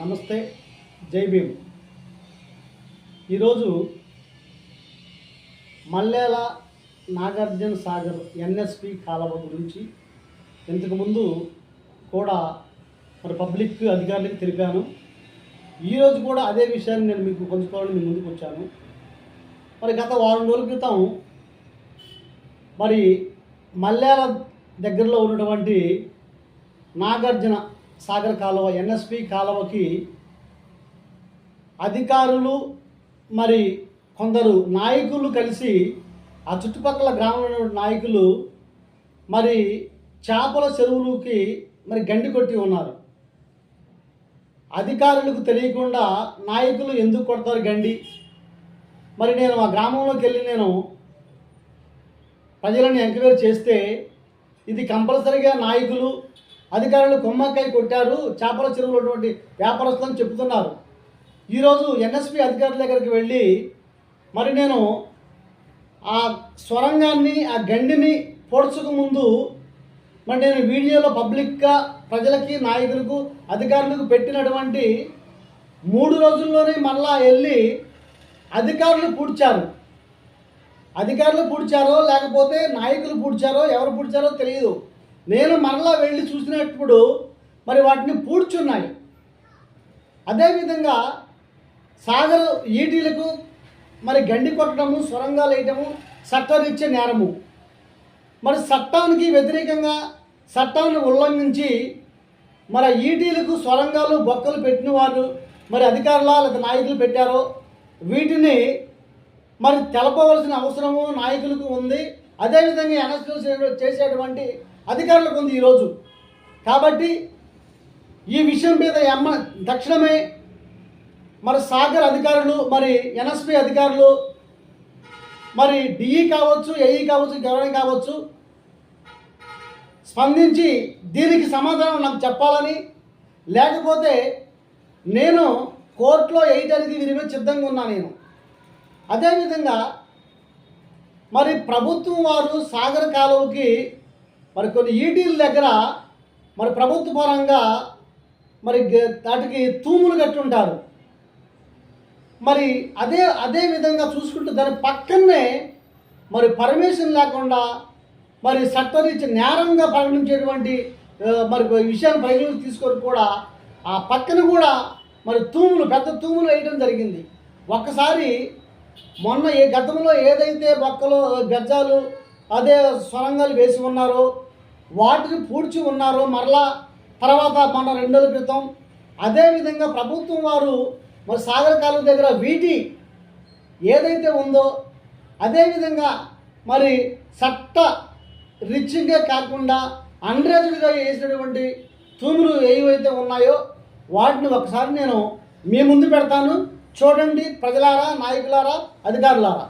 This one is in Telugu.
నమస్తే జై భీమ్. ఈరోజు మల్లేల నాగార్జున సాగర్ ఎన్ఎస్పి కాలువ గురించి ఇంతకుముందు కూడా మరి పబ్లిక్ అధికారులకు తెలిపాను. ఈరోజు కూడా అదే విషయాన్ని నేను మీకు పంచుకోవాలని మీ ముందుకు వచ్చాను. మరి గత వారం రోజుల క్రితం మరి మల్లేల దగ్గరలో ఉన్నటువంటి నాగార్జున సాగర్ కాలువ ఎన్ఎస్పి కాలువకి అధికారులు మరి కొందరు నాయకులు కలిసి ఆ చుట్టుపక్కల గ్రామంలో నాయకులు మరి చేపల చెరువులకి మరి గండి కొట్టి ఉన్నారు. అధికారులకు తెలియకుండా నాయకులు ఎందుకు కొడతారు గండి? మరి నేను ఆ గ్రామంలోకి వెళ్ళి నేను ప్రజలను ఎంక్వైరీ చేస్తే ఇది కంపల్సరీగా నాయకులు అధికారులు కొమ్మక్కాయ కొట్టారు చేపల చెరువులు ఉన్నటువంటి వ్యాపారస్తులను చెప్తున్నారు ఈరోజు ఎన్ఎస్పి అధికారుల దగ్గరికి వెళ్ళి మరి నేను ఆ స్వరంగాన్ని ఆ గండిని పొడుచుకు ముందు మరి నేను వీడియోలో పబ్లిక్గా ప్రజలకి నాయకులకు అధికారులకు పెట్టినటువంటి మూడు రోజుల్లోనే మళ్ళా వెళ్ళి అధికారులు పూడ్చారు. అధికారులు పూడ్చారో లేకపోతే నాయకులు పూడ్చారో ఎవరు పూడ్చారో తెలియదు నేను మరలా వెళ్ళి చూసినప్పుడు మరి వాటిని పూడ్చున్నాయి. అదేవిధంగా సాగర్ ఈటీలకు మరి గండి కొట్టడము సొరంగాలు వేయటము చట్టరీత్యా నేరము. మరి చట్టానికి వ్యతిరేకంగా చట్టాన్ని ఉల్లంఘించి మరి ఈటీలకు సొరంగాలు బొక్కలు పెట్టిన వారు మరి అధికారుల లేదా నాయకులు పెట్టారో వీటిని మరి తెలపవలసిన అవసరము నాయకులకు ఉంది. అదేవిధంగా ఎన్ఎస్పీ చేసేటువంటి అధికారులకు ఉంది ఈరోజు. కాబట్టి ఈ విషయం మీద ఎమ్మ తక్షణమే మరి సాగర్ అధికారులు మరి ఎన్ఎస్పి అధికారులు మరి డిఈ కావచ్చు ఏఈ కావచ్చు గవర్నర్ కావచ్చు స్పందించి దీనికి సమాధానం నాకు చెప్పాలని లేకపోతే నేను కోర్టులో వేయడానికి వీరి మీద సిద్ధంగా ఉన్నా నేను. అదేవిధంగా మరి ప్రభుత్వం వారు సాగర్ కాలువకి మరి కొన్ని ఈటీల దగ్గర మరి ప్రభుత్వ పరంగా మరి గ- వాటికి తూములు కట్టుంటారు. మరి అదే అదే విధంగా చూసుకుంటూ దాని పక్కనే మరి పర్మిషన్ లేకుండా మరి చట్టరీత్యా నేరంగా పరిగణించేటువంటి మరి విషయాన్ని పరిగణలోకి తీసుకొని కూడా ఆ పక్కన కూడా మరి తూములు పెద్ద తూములు వేయడం జరిగింది. ఒక్కసారి మొన్న ఏ గతంలో ఏదైతే మొక్కలు గజ్జాలు అదే స్వరంగాలు వేసి ఉన్నారో వాటిని పూడ్చి ఉన్నారో. మరలా తర్వాత మన రెండోల క్రితం అదేవిధంగా ప్రభుత్వం వారు మరి సాగర కాలం దగ్గర వీటి ఏదైతే ఉందో అదేవిధంగా మరి చట్ట రిచ్గా కాకుండా అన్రేజ్డ్గా వేసినటువంటి తూములు ఏవైతే ఉన్నాయో వాటిని ఒకసారి నేను మీ ముందు పెడతాను. చూడండి ప్రజలారా నాయకులారా అధికారులారా.